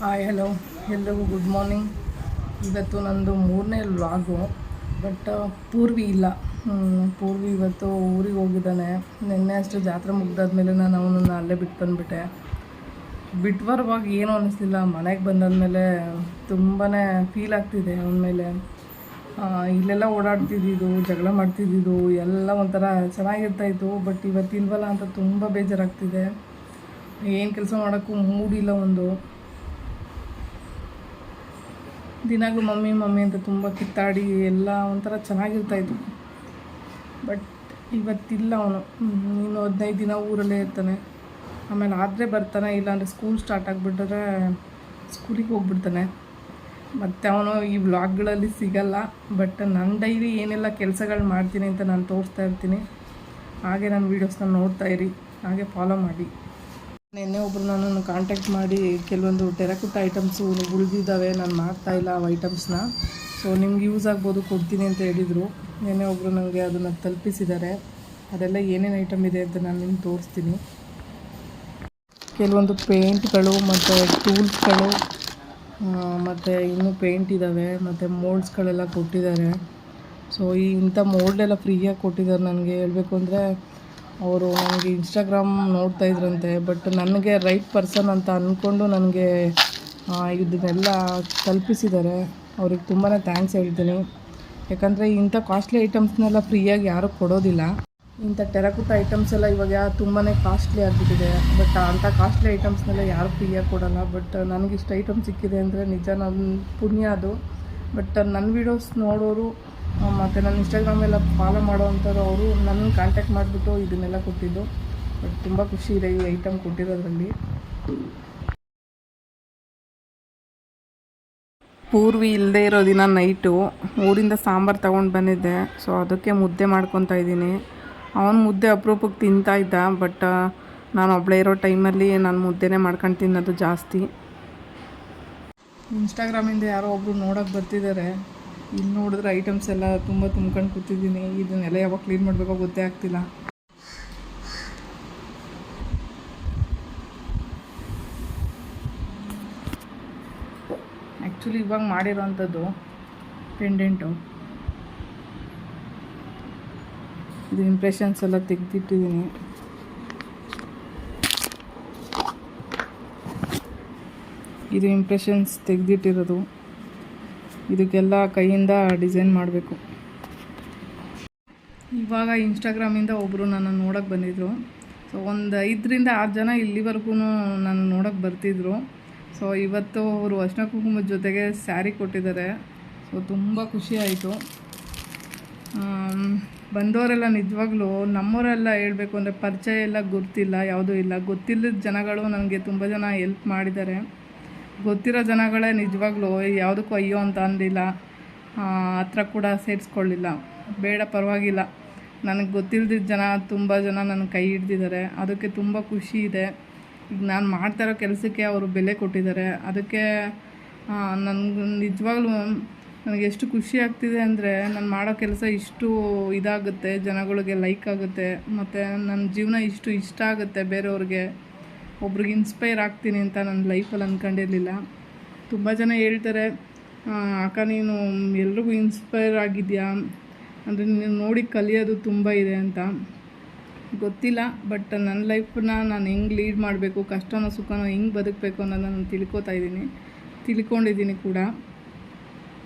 Hi hello ಎಲ್ಲರಿಗೂ good morning ಇವತ್ತು ನಂದು ಮೂರನೇ ವ್ಲಾಗು ಬಟ್ ಪೂರ್ವಿ ಇಲ್ಲ. ಪೂರ್ವಿ ಇವತ್ತು ಊರಿಗೆ ಹೋಗಿದ್ದಾನೆ. ನಿನ್ನೆ ಅಷ್ಟು ಜಾತ್ರೆ ಮುಗ್ದಾದ್ಮೇಲೆ ನಾನು ಅವನನ್ನು ಅಲ್ಲೇ ಬಿಟ್ಟು ಬಂದುಬಿಟ್ಟೆ. ಬಿಟ್ಟು ಬರುವಾಗ ಏನೂ ಅನ್ನಿಸ್ತಿಲ್ಲ ಮನೆಗೆ ಬಂದಾದ್ಮೇಲೆ ತುಂಬಾ ಫೀಲ್ ಆಗ್ತಿದೆ ಅವನ ಮೇಲೆ. ಇಲ್ಲೆಲ್ಲ ಓಡಾಡ್ತಿದ್ದಿದ್ದು, ಜಗಳ ಮಾಡ್ತಿದ್ದಿದ್ದು, ಎಲ್ಲ ಒಂಥರ ಚೆನ್ನಾಗಿರ್ತಾಯಿತ್ತು ಬಟ್ ಇವತ್ತಿಲ್ವಲ್ಲ ಅಂತ ತುಂಬ ಬೇಜಾರಾಗ್ತಿದೆ. ಏನು ಕೆಲಸ ಮಾಡೋಕ್ಕೂ ಮೂಡಿಲ್ಲ ಒಂದು. ದಿನಾಗಲೂ ಮಮ್ಮಿ ಮಮ್ಮಿ ಅಂತ ತುಂಬ ಕಿತ್ತಾಡಿ ಎಲ್ಲ ಒಂಥರ ಚೆನ್ನಾಗಿರ್ತಾಯಿತ್ತು ಬಟ್ ಇವತ್ತಿಲ್ಲ ಅವನು. ಇನ್ನು ಹದಿನೈದು ದಿನ ಊರಲ್ಲೇ ಇರ್ತಾನೆ. ಆಮೇಲೆ ಆದರೆ ಬರ್ತಾನೆ, ಇಲ್ಲಾಂದರೆ ಸ್ಕೂಲ್ ಸ್ಟಾರ್ಟ್ ಆಗಿಬಿಟ್ರೆ ಸ್ಕೂಲಿಗೆ ಹೋಗ್ಬಿಡ್ತಾನೆ. ಮತ್ತು ಅವನು ಈ ವ್ಲಾಗ್ಗಳಲ್ಲಿ ಸಿಗಲ್ಲ. ಬಟ್ ನನ್ನ ಡೈಲಿ ಏನೆಲ್ಲ ಕೆಲಸಗಳು ಮಾಡ್ತೀನಿ ಅಂತ ನಾನು ತೋರಿಸ್ತಾ ಇರ್ತೀನಿ. ಹಾಗೆ ನನ್ನ ವೀಡಿಯೋಸ್ನ ನೋಡ್ತಾ ಇರಿ. ಹಾಗೆ ಫಾಲೋ ಮಾಡಿ. ನಿನ್ನೆ ಒಬ್ಬರು ನನ್ನನ್ನು ಕಾಂಟ್ಯಾಕ್ಟ್ ಮಾಡಿ, ಕೆಲವೊಂದು ಟೆರಕುಟ್ಟ ಐಟಮ್ಸು ಉಳಿದಿದ್ದಾವೆ, ನಾನು ಮಾಡ್ತಾಯಿಲ್ಲ ಆ ಐಟಮ್ಸ್ನ ಸೊ ನಿಮ್ಗೆ ಯೂಸ್ ಆಗ್ಬೋದು, ಕೊಡ್ತೀನಿ ಅಂತ ಹೇಳಿದರು. ನಿನ್ನೆ ಒಬ್ಬರು ನನಗೆ ಅದನ್ನು ತಲುಪಿಸಿದ್ದಾರೆ. ಅದೆಲ್ಲ ಏನೇನು ಐಟಮ್ ಇದೆ ಅಂತ ನಾನು ನಿಮ್ಗೆ ತೋರಿಸ್ತೀನಿ. ಕೆಲವೊಂದು ಪೇಂಟ್ಗಳು ಮತ್ತು ಟೂಲ್ಸ್ಗಳು ಮತ್ತು ಇನ್ನೂ ಪೇಂಟ್ ಇದ್ದಾವೆ ಮತ್ತು ಮೋಲ್ಡ್ಸ್ಗಳೆಲ್ಲ ಕೊಟ್ಟಿದ್ದಾರೆ. ಸೊ ಈ ಇಂಥ ಮೋಲ್ಡೆಲ್ಲ ಫ್ರೀಯಾಗಿ ಕೊಟ್ಟಿದ್ದಾರೆ ನನಗೆ. ಹೇಳಬೇಕು ಅಂದರೆ ಅವರು ನನಗೆ ಇನ್ಸ್ಟಾಗ್ರಾಮ್ ನೋಡ್ತಾ ಇದ್ರಂತೆ ಬಟ್ ನನಗೆ ರೈಟ್ ಪರ್ಸನ್ ಅಂತ ಅಂದ್ಕೊಂಡು ನನಗೆ ಇದನ್ನೆಲ್ಲ ತಲುಪಿಸಿದ್ದಾರೆ ಅವ್ರಿಗೆ ತುಂಬಾ ಥ್ಯಾಂಕ್ಸ್ ಹೇಳ್ತೀನಿ. ಯಾಕಂದರೆ ಇಂಥ ಕಾಸ್ಟ್ಲಿ ಐಟಮ್ಸ್ನೆಲ್ಲ ಫ್ರೀಯಾಗಿ ಯಾರೂ ಕೊಡೋದಿಲ್ಲ. ಇಂಥ ಟೆರಕುಟ ಐಟಮ್ಸ್ ಎಲ್ಲ ಇವಾಗ ತುಂಬಾ ಕಾಸ್ಟ್ಲಿ ಆಗಿಬಿಟ್ಟಿದೆ. ಬಟ್ ಅಂಥ ಕಾಸ್ಟ್ಲಿ ಐಟಮ್ಸ್ನೆಲ್ಲ ಯಾರು ಫ್ರೀಯಾಗಿ ಕೊಡೋಲ್ಲ. ಬಟ್ ನನಗಿಷ್ಟು ಐಟಮ್ ಸಿಕ್ಕಿದೆ ಅಂದರೆ ನಿಜ ನನ್ನ ಪುಣ್ಯ ಅದು. ಬಟ್ ನನ್ನ ವೀಡಿಯೋಸ್ ನೋಡೋರು ಮತ್ತು ನನ್ನ ಇನ್ಸ್ಟಾಗ್ರಾಮೆಲ್ಲ ಫಾಲೋ ಮಾಡೋವಂಥವ್ರು ಅವರು ನನ್ನ ಕಾಂಟ್ಯಾಕ್ಟ್ ಮಾಡಿಬಿಟ್ಟು ಇದನ್ನೆಲ್ಲ ಕೊಟ್ಟಿದ್ದು. ಬಟ್ ತುಂಬ ಖುಷಿ ಇದೆ ಈ ಐಟಮ್ ಕೊಟ್ಟಿರೋದ್ರಲ್ಲಿ. ಪೂರ್ವಿ ಇಲ್ಲದೆ ಇರೋ ದಿನ ನೈಟು ಊರಿಂದ ಸಾಂಬಾರು ತೊಗೊಂಡು ಬಂದಿದ್ದೆ. ಸೊ ಅದಕ್ಕೆ ಮುದ್ದೆ ಮಾಡ್ಕೊತಾ ಇದ್ದೀನಿ. ಅವನು ಮುದ್ದೆ ಅಪರೂಪಕ್ಕೆ ತಿಂತಾ ಇದ್ದ ಬಟ್ ನಾನು ಒಬ್ಬಳೇ ಇರೋ ಟೈಮಲ್ಲಿ ನಾನು ಮುದ್ದೆನೇ ಮಾಡ್ಕೊಂಡು ತಿನ್ನೋದು ಜಾಸ್ತಿ. ಇನ್ಸ್ಟಾಗ್ರಾಮಿಂದ ಯಾರೋ ಒಬ್ಬರು ನೋಡೋಕೆ ಬರ್ತಿದ್ದಾರೆ ಇಲ್ಲಿ ನೋಡಿದ್ರೆ ಐಟಮ್ಸ್ ಎಲ್ಲ ತುಂಬ ತುಂಬ್ಕೊಂಡು ಕೂತಿದ್ದೀನಿ. ಇದನ್ನೆಲ್ಲ ಯಾವಾಗ ಕ್ಲೀನ್ ಮಾಡಬೇಕೋ ಗೊತ್ತೇ ಆಗ್ತಿಲ್ಲ. ಆ್ಯಕ್ಚುಲಿ ಇವಾಗ ಮಾಡಿರೋವಂಥದ್ದು ಪೆಂಡೆಂಟು ಇದು ಇಂಪ್ರೆಷನ್ಸ್ ಎಲ್ಲ ತೆಗೆದಿಟ್ಟಿದ್ದೀನಿ. ಇದು ಇಂಪ್ರೆಷನ್ಸ್ ತೆಗೆದಿಟ್ಟಿರೋದು. ಇದಕ್ಕೆಲ್ಲ ಕೈಯಿಂದ ಡಿಸೈನ್ ಮಾಡಬೇಕು. ಇವಾಗ ಇನ್ಸ್ಟಾಗ್ರಾಮಿಂದ ಒಬ್ಬರು ನನ್ನ ನೋಡೋಕ್ಕೆ ಬಂದಿದ್ದರು ಸೊ, ಒಂದು ಐದರಿಂದ ಆರು ಜನ ಇಲ್ಲಿವರೆಗೂ ನಾನು ನೋಡೋಕ್ಕೆ ಬರ್ತಿದ್ರು. ಸೊ, ಇವತ್ತು ಅವರು ಅರ್ಶನ ಕುಂಕುಮದ ಜೊತೆಗೆ ಸ್ಯಾರಿ ಕೊಟ್ಟಿದ್ದಾರೆ. ಸೊ, ತುಂಬ ಖುಷಿ ಆಯಿತು. ಬಂದವರೆಲ್ಲ ನಿಜವಾಗ್ಲೂ ನಮ್ಮವರೆಲ್ಲ ಹೇಳಬೇಕು ಅಂದರೆ ಪರಿಚಯ ಎಲ್ಲ ಗೊತ್ತಿಲ್ಲ, ಯಾವುದೂ ಇಲ್ಲ. ಗೊತ್ತಿಲ್ಲದ ಜನಗಳು ನನಗೆ ತುಂಬ ಜನ ಹೆಲ್ಪ್ ಮಾಡಿದ್ದಾರೆ. ಗೊತ್ತಿರೋ ಜನಗಳೇ ನಿಜವಾಗ್ಲೂ ಯಾವುದಕ್ಕೂ ಅಯ್ಯೋ ಅಂತ ಅಂದಿಲ್ಲ. ಹತ್ರ ಕೂಡ ಸೇರಿಸ್ಕೊಳ್ಳಿಲ್ಲ. ಬೇಡ, ಪರವಾಗಿಲ್ಲ. ನನಗೆ ಗೊತ್ತಿಲ್ಲದಿದ್ದ ಜನ, ತುಂಬ ಜನ ನನ್ನ ಕೈ ಹಿಡ್ದಿದ್ದಾರೆ ಅದಕ್ಕೆ ತುಂಬ ಖುಷಿ ಇದೆ. ಈಗ ನಾನು ಮಾಡ್ತಾ ಕೆಲಸಕ್ಕೆ ಅವರು ಬೆಲೆ ಕೊಟ್ಟಿದ್ದಾರೆ ಅದಕ್ಕೆ ನನಗೆ ನಿಜವಾಗ್ಲೂ ನನಗೆ ಎಷ್ಟು ಖುಷಿ ಆಗ್ತಿದೆ ಅಂದರೆ, ನಾನು ಮಾಡೋ ಕೆಲಸ ಇಷ್ಟು ಇದಾಗುತ್ತೆ, ಜನಗಳಿಗೆ ಲೈಕ್ ಆಗುತ್ತೆ, ಮತ್ತು ನನ್ನ ಜೀವನ ಇಷ್ಟು ಇಷ್ಟ ಆಗುತ್ತೆ ಬೇರೆಯವ್ರಿಗೆ. ಒಬ್ರಿಗೆ ಇನ್ಸ್ಪೈರ್ ಆಗ್ತೀನಿ ಅಂತ ನನ್ನ ಲೈಫಲ್ಲಿ ಅಂದ್ಕೊಂಡಿರಲಿಲ್ಲ ತುಂಬ ಜನ ಹೇಳ್ತಾರೆ "ಆ, ಅಕ್ಕ ನೀನು ಎಲ್ರಿಗೂ ಇನ್ಸ್ಪೈರ್ ಆಗಿದೆಯಾ? ಅಂದರೆ ನೀನು ನೋಡಿ ಕಲಿಯೋದು ತುಂಬ ಇದೆ ಅಂತ. ಗೊತ್ತಿಲ್ಲ ಬಟ್ ನನ್ನ ಲೈಫನ್ನ ನಾನು ಹೆಂಗೆ ಲೀಡ್ ಮಾಡಬೇಕು ಕಷ್ಟನೋ ಸುಖನೋ ಹೆಂಗೆ ಬದುಕಬೇಕು ಅನ್ನೋದನ್ನ ನಾನು ತಿಳ್ಕೊತಾ ಇದ್ದೀನಿ. ತಿಳ್ಕೊಂಡಿದ್ದೀನಿ ಕೂಡ.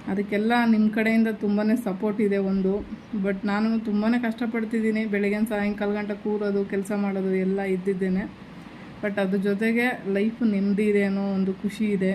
ಅದಕ್ಕೆಲ್ಲ ನಿಮ್ಮ ಕಡೆಯಿಂದ ತುಂಬಾ ಸಪೋರ್ಟ್ ಇದೆ ಒಂದು. ಬಟ್ ನಾನು ತುಂಬಾ ಕಷ್ಟಪಡ್ತಿದ್ದೀನಿ ಬೆಳಗ್ಗೆ ಸಾಯಂಕಾಲ ಗಂಟೆ ಕೂರೋದು ಕೆಲಸ ಮಾಡೋದು ಎಲ್ಲ ಇದ್ದಿದ್ದೇನೆ. ಬಟ್ ಅದ್ರ ಜೊತೆಗೆ ಲೈಫ್ ನೆಮ್ಮದಿ ಇದೆ ಅನ್ನೋ ಒಂದು ಖುಷಿ ಇದೆ.